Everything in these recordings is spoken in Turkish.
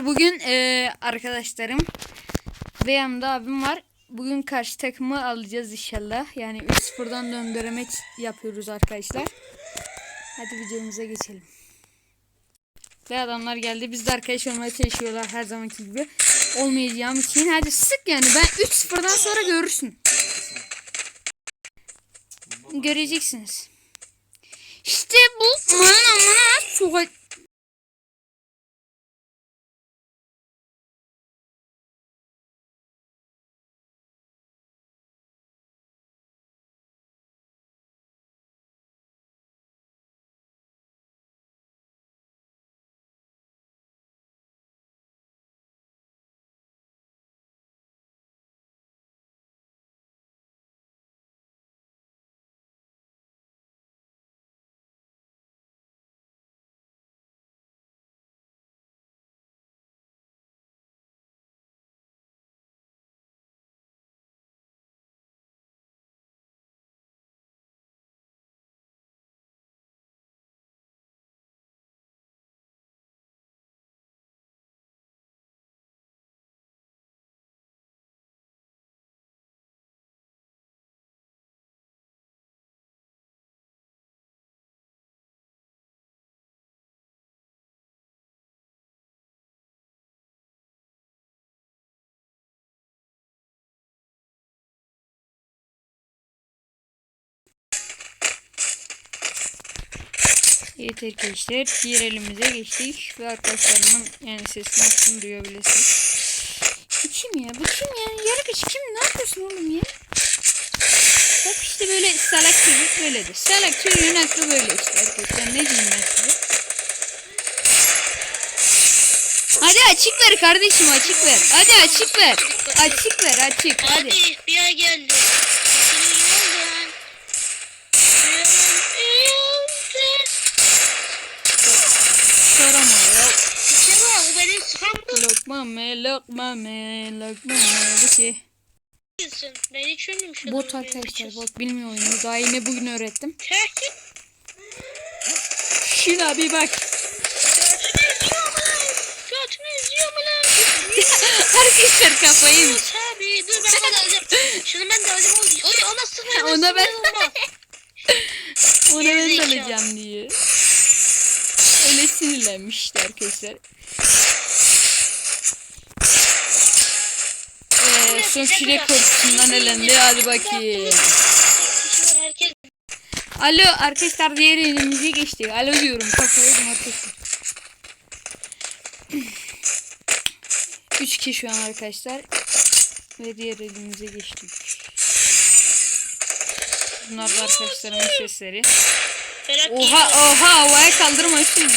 Bugün eee, arkadaşlarım ve yanımda abim var. Bugün karşı takımı alacağız inşallah. Yani 3-0'dan döndürme yapıyoruz arkadaşlar. Hadi videomuza geçelim. Ve adamlar geldi. Biz de arkadaş olmaya çalışıyorlar her zamanki gibi. Olmayacağım için. Hadi sık yani. Ben 3-0'dan sonra görürsün. Göreceksiniz. İşte bu. Aman aman. Sokağa Evet arkadaşlar diğer elimize geçtik ve arkadaşlarımın yani sesini açtım duyabilirsiniz. Bu kim ya? Bu kim ya? Yargıç kim? Ne yapıyorsun oğlum ya? Bak işte böyle salak çocuk böyledir. Salak çocuğun aklı böyle işte arkadaşlar. Ne diyeyim ben size? Hadi açık ver kardeşim açık ver. Hadi açık ver. Açık ver açık hadi. Abi bir geldi. Lokma me lokma me lokma me bu diyorsun? Ben hiç ölmemişim. Bot arkadaşlar bot bilmiyor oyunu. Daha yine bugün öğrettim. Şuna bir bak. Arkadaşlar kafayı. Dur abi dur ben alacağım. Şunu ben de alacağım. Oy ona sıkma. Ona ben-. Ona ben de alacağım diye. Öyle sinirlenmişti arkadaşlar. Son kişi korkusundan elendi. Hadi bakayım. Alo arkadaşlar diğer elimize geçtik. Alo diyorum kafayı yedim arkadaşlar. Üç kişi şu an arkadaşlar. Ve diğer elimize geçtik. Bunlar da arkadaşlarımın sesleri. Oha oha havaya kaldırma üstüne.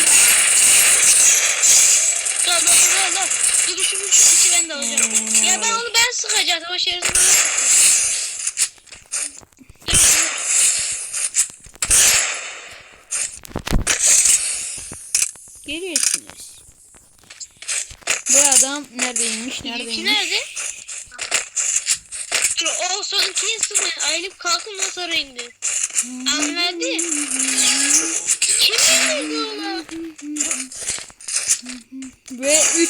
Dur dur dur dur. Bu şu kişi ben de alacağım. Ya ben onu ben sıkacaktım. O şerefsiz bana. Geliyorsunuz. Bu adam neredeymiş İki neredeymiş? nerede? Dur o son ikiyi sıkmayın. Ayrılıp kalkın nasıl sonra indi. Anladı.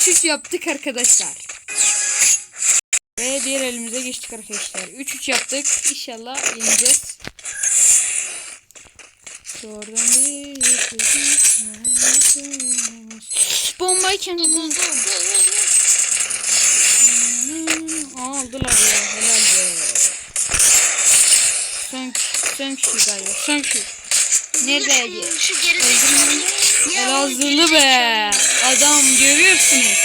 3-3 yaptık arkadaşlar. Ve diğer elimize geçtik arkadaşlar. 3-3 yaptık. İnşallah yeneceğiz. Bombayı kendi dur. aldılar ya helal be. Son kişi galiba. Son kişi. Nerede Şu- Elazığlı be. Adam görüyorsunuz.